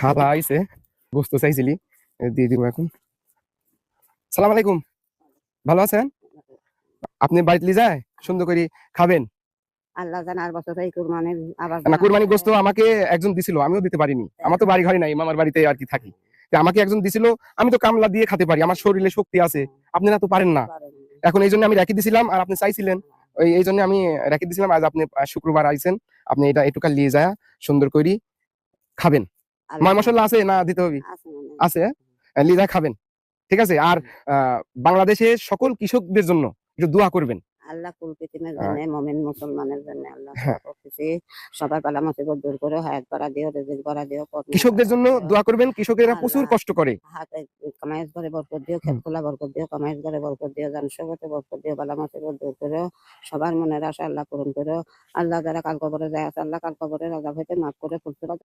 খালা আইছে চাইছিলি দিয়ে দিব এখন। সালাম আলাইকুম ভালো আছেন? আপনি বাড়িতে যায় সুন্দর করে খাবেন? আল্লাহ জানে আর বছর এই কুরবানির আবার না কুরবানি গোস্ত আমাকে একজন দিছিল আমিও দিতে পারিনি। আমার তো বাড়ি ঘরে নাই মামার বাড়িতে আর কি থাকি। আমাকে একজন দিছিল আমি তো কামলা দিয়ে খেতে পারি আমার শরীরে শক্তি আছে আপনি না তো পারেন না। এখন এই জন্য আমি রেখে দিছিলাম আর আপনি চাইছিলেন ওই এই জন্য আমি রেখে দিছিলাম আজ আপনি শুক্রবার আইছেন আপনি এটা এটুকা নিয়ে যায় সুন্দর করে খাবেন। ময় মশলা আছে? না দিতে হবে। আছে লিদা খাবেন। ঠিক আছে? আর আহ, বাংলাদেশের সকল কৃষকদের জন্য একটু দোয়া করবেন। আল্লাহ কুল হ্যাঁ। জন্য মমিন মুসলমানের জন্য আল্লাহ হ্যাঁ। সবার পালা মুসিবত দূর করে হায়াত দিও রিজিক দিও কৃষকদের জন্য। দোয়া করবেন। কৃষকেরা প্রচুর কষ্ট করে। হাতে কামাইশ করে বরকত দিও খেত খোলা বরকত দিও কামাইশ করে বরকত দিও জানসগতে বরকত দিও বালা মুসিবত দূর করো সবার মনের আশা আল্লাহ পূরণ করো। আল্লাহ যারা কাল কবরে যায় আল্লাহ কাল কবরে রাজা হইতে মাফ করে ফুলসুরা